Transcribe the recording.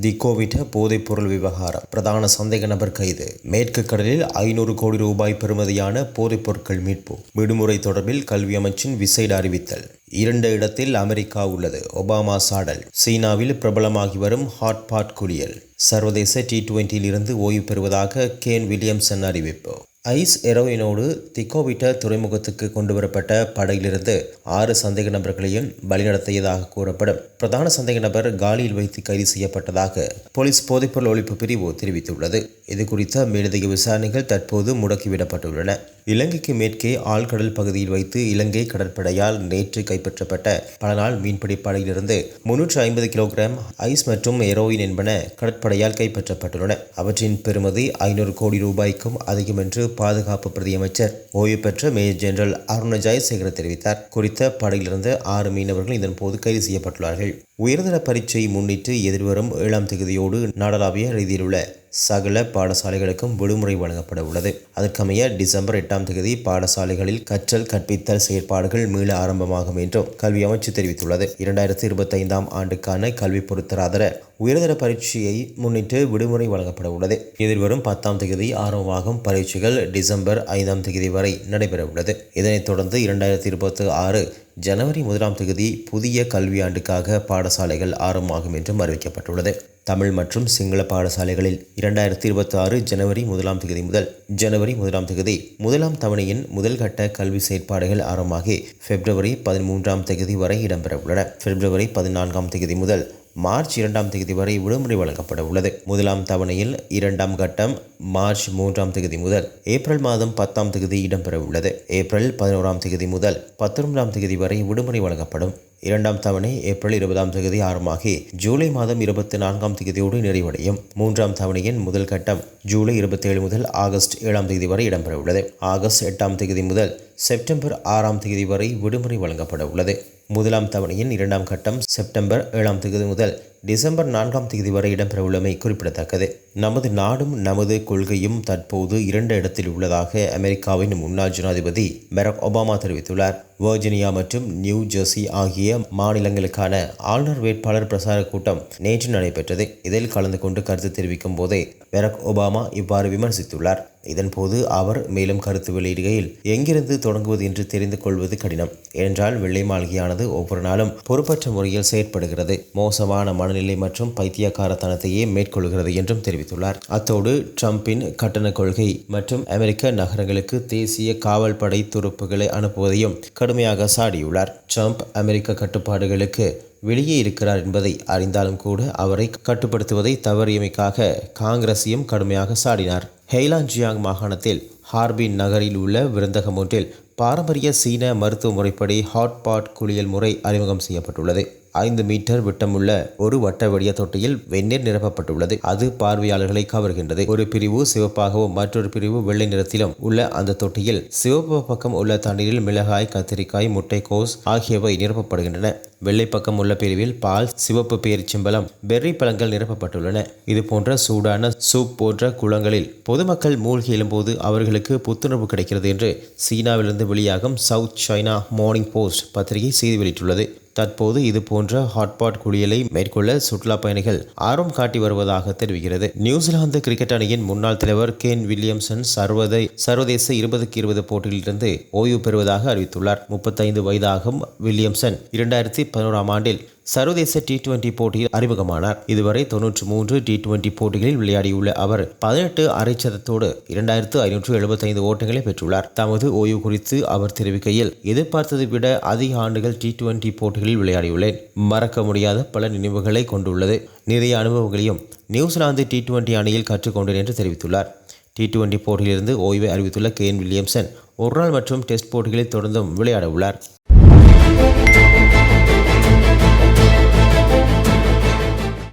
தி Covid போதைப்பொருள் விவகாரம். பிரதான சந்தேக நபர் கைது. மேற்கு கடலில் ஐநூறு கோடி ரூபாய் பெறுமதியான போதைப்பொருட்கள் மீட்பு. விடுமுறை தொடர்பில் கல்வி அமைச்சின் விசைடு அறிவித்தல். இரண்டு இடத்தில் அமெரிக்கா உள்ளது. ஒபாமா சாடல். சீனாவில் பிரபலமாகி வரும் ஹாட்பாட் குளியல். சர்வதேச டி டுவெண்டியில் இருந்து ஓய்வு பெறுவதாக கேன் வில்லியம்சன் அறிவிப்பு. ஐஸ் எரோயினோடு திக்கோவிட்ட துறைமுகத்துக்கு கொண்டுவரப்பட்ட படகிலிருந்து ஆறு சந்தேக நபர்களையும் வழிநடத்தியதாக கூறப்படும். பிரதான சந்தேக நபர் காலியில் வைத்து கைது செய்யப்பட்டதாக போலீஸ் போதைப்பொருள் ஒழிப்பு பிரிவு தெரிவித்துள்ளது. இது குறித்த மேலதிக விசாரணைகள் தற்போது முடக்கிவிடப்பட்டுள்ளன. இலங்கைக்கு மேற்கே ஆழ்கடல் பகுதியில் வைத்து இலங்கை கடற்படையால் நேற்று கைப்பற்றப்பட்ட பல நாள் மீன்பிடி படையிலிருந்து முன்னூற்று ஐம்பது கிலோகிராம் ஐஸ் மற்றும் எரோயின் என்பன கடற்படையால் கைப்பற்றப்பட்டுள்ளன. அவற்றின் பெறுமதி ஐநூறு கோடி ரூபாய்க்கும் அதிகம் என்று பாதுகாப்பு பிரதியமைச்சர் ஓய்வு பெற்ற மேஜர் ஜெனரல் அருண ஜெயசேகர தெரிவித்தார். குறித்த படையிலிருந்து ஆறு மீனவர்கள் இதன் போது கைது செய்யப்பட்டுள்ளார்கள். உயர்தர பரீட்சை முன்னிட்டு எதிர்வரும் ஏழாம் தேதியோடு நாடளாவிய ரீதியில் உள்ள சகல பாடசாலைகளுக்கும் விடுமுறை வழங்கப்பட உள்ளது. அதற்கமைய டிசம்பர் எட்டாம் தேதி பாடசாலைகளில் கற்றல் கற்பித்தல் செயற்பாடுகள் மீள ஆரம்பமாகும் என்றும் கல்வி அமைச்சு தெரிவித்துள்ளது. இரண்டாயிரத்தி இருபத்தைந்தாம் ஆண்டுக்கான கல்வி பொருத்தராதர உயர்தர பரீட்சையை முன்னிட்டு விடுமுறை வழங்கப்பட உள்ளது. எதிர்வரும் பத்தாம் தேதி ஆரம்பமாகும் பரீட்சைகள் டிசம்பர் ஐந்தாம் தேதி வரை நடைபெற உள்ளது. இதனைத் தொடர்ந்து இரண்டாயிரத்தி இருபத்தி ஆறு ஜனவரி முதலாம் தேதி புதிய கல்வியாண்டுக்காக பாடசாலைகள் ஆரம்பமாகும் என்றும் அறிவிக்கப்பட்டுள்ளது. தமிழ் மற்றும் சிங்கள பாடசாலைகளில் இரண்டாயிரத்தி இருபத்தி ஆறு ஜனவரி முதலாம் தேதி முதல் ஜனவரி முதலாம் தேதி முதலாம் தவணையின் முதல் கட்ட கல்வி செயற்பாடுகள் ஆரம்பமாகி பிப்ரவரி பதிமூன்றாம் தேதி வரை இடம்பெற உள்ளன பிப்ரவரி பதினான்காம் தேதி முதல் மார்ச் இரண்டாம் தேதி வரை விடுமுறை வழங்கப்பட உள்ளது. முதலாம் தவணையில் இரண்டாம் கட்டம் மார்ச் மூன்றாம் தேதி முதல் ஏப்ரல் மாதம் பத்தாம் தேதி இடம்பெற உள்ளது. ஏப்ரல் பதினோராம் தேதி முதல் பத்தொன்பதாம் தேதி வரை விடுமுறை வழங்கப்படும். இரண்டாம் தவணை ஏப்ரல் இருபதாம் தேதி ஆரம்பமாகி ஜூலை மாதம் இருபத்தி நான்காம் தேதியோடு நிறைவடையும். மூன்றாம் தவணையின் முதல் கட்டம் ஜூலை இருபத்தேழு முதல் ஆகஸ்ட் ஏழாம் தேதி வரை இடம்பெற உள்ளது. ஆகஸ்ட் எட்டாம் தேதி முதல் செப்டம்பர் ஆறாம் தேதி வரை விடுமுறை வழங்கப்பட உள்ளது. முதலாம் தவணையின் இரண்டாம் கட்டம் செப்டம்பர் ஏழாம் தேதி முதல் டிசம்பர் நான்காம் தேதி வரை இடம்பெறவுள்ளமை குறிப்பிடத்தக்கது. நமது நாடும் நமது கொள்கையும் தற்போது இரண்டு இடத்தில் உள்ளதாக அமெரிக்காவின் முன்னாள் ஜனாதிபதி பராக் ஒபாமா தெரிவித்துள்ளார். வர்ஜினியா மற்றும் நியூ ஜெர்சி ஆகிய மாநிலங்களுக்கான ஆளுநர் வேட்பாளர் பிரசார கூட்டம் நேற்று நடைபெற்றது. இதில் கலந்து கொண்டு கருத்து தெரிவிக்கும் போதே பராக் ஒபாமா இவ்வாறு விமர்சித்துள்ளார். இதன்போது அவர் மேலும் கருத்து வெளியிடுகையில் எங்கிருந்து தொடங்குவது என்று தெரிந்து கொள்வது கடினம். ஏனென்றால் வெள்ளை மாளிகையானது ஒவ்வொரு நாளும் பொறுப்பற்ற முறையில் செயற்படுகிறது. மோசமான மனநிலை மற்றும் பைத்தியக்காரத்தனத்தையே மேற்கொள்கிறது என்றும் தெரிவித்துள்ளார். அத்தோடு ட்ரம்பின் கட்டண கொள்கை மற்றும் அமெரிக்க நகரங்களுக்கு தேசிய காவல் படை துருப்புகளை அனுப்புவதையும் கடுமையாக சாடியுள்ளார். ட்ரம்ப் அமெரிக்க கட்டுப்பாடுகளுக்கு வெளியே இருக்கிறார் என்பதை அறிந்தாலும் கூட அவரை கட்டுப்படுத்துவதை தவறியமைக்காக காங்கிரஸையும் கடுமையாக சாடினார். ஹெய்லாஞ்சியாங் மாகாணத்தில் ஹார்பின் நகரில் உள்ள விருந்தகம் ஒன்றில் பாரம்பரிய சீன மருத்துவ முறைப்படி ஹாட்பாட் குளியல் முறை அறிமுகம் செய்யப்பட்டுள்ளது. ஐந்து மீட்டர் விட்டமுள்ள ஒரு வட்ட வடிய தொட்டியில் வெந்நீர் நிரப்பப்பட்டுள்ளது. அது பார்வையாளர்களை கவர்கின்றது. ஒரு பிரிவு சிவப்பாகவும் மற்றொரு பிரிவு வெள்ளை நிறத்திலும் உள்ள அந்த தொட்டியில் சிவப்பு பக்கம் உள்ள தண்ணீரில் மிளகாய் கத்திரிக்காய் முட்டைக்கோஸ் ஆகியவை நிரப்பப்படுகின்றன. வெள்ளை பக்கம் உள்ள பிரிவில் பால் சிவப்பு பேரிச்சம்பழம் பெர்ரி பழங்கள் நிரப்பப்பட்டுள்ளன. இது போன்ற சூடான சூப் போன்ற குளங்களில் பொதுமக்கள் மூழ்கி எழும்போது அவர்களுக்கு புத்துணர்வு கிடைக்கிறது என்று சீனாவிலிருந்து வெளியாகும் சவுத் சைனா மார்னிங் போஸ்ட் பத்திரிகை செய்தி வெளியிட்டுள்ளது. தற்போது இது போன்ற ஹாட்பாட் குளியலை மேற்கொள்ள சுற்றுலா பயணிகள் ஆர்வம் காட்டி வருவதாக தெரிவிக்கிறது. நியூசிலாந்து கிரிக்கெட் அணியின் முன்னாள் தலைவர் கேன் வில்லியம்சன் சர்வதை சர்வதேச இருபதுக்கு இருபது போட்டியிலிருந்து ஓய்வு பெறுவதாக அறிவித்துள்ளார். முப்பத்தைந்து வயதாகும் வில்லியம்சன். இரண்டாயிரத்தி பதினோராம் ஆண்டில் சர்வதேச டி டுவெண்டி போட்டியில் அறிமுகமானார். இதுவரை தொன்னூற்றி மூன்று டி டுவெண்டி போட்டிகளில் விளையாடியுள்ள அவர் பதினெட்டு அரைச்சதத்தோடு இரண்டாயிரத்து ஐநூற்று எழுபத்தைந்து ஓட்டங்களை பெற்றுள்ளார். தமது ஓய்வு குறித்து அவர் தெரிவிக்கையில் எதிர்பார்த்ததை விட அதிக ஆண்டுகள் டி டுவெண்டி போட்டிகளில் விளையாடியுள்ளேன். மறக்க முடியாத பல நினைவுகளை கொண்டுள்ளது. நிறைய அனுபவங்களையும் நியூசிலாந்து டி டுவெண்டி அணியில் கற்றுக்கொண்டேன் என்று தெரிவித்துள்ளார். டி டுவெண்டி போட்டியிலிருந்து ஓய்வை அறிவித்துள்ள கேன் வில்லியம்சன் ஒருநாள் மற்றும் டெஸ்ட் போட்டிகளில் தொடர்ந்தும் விளையாட உள்ளார்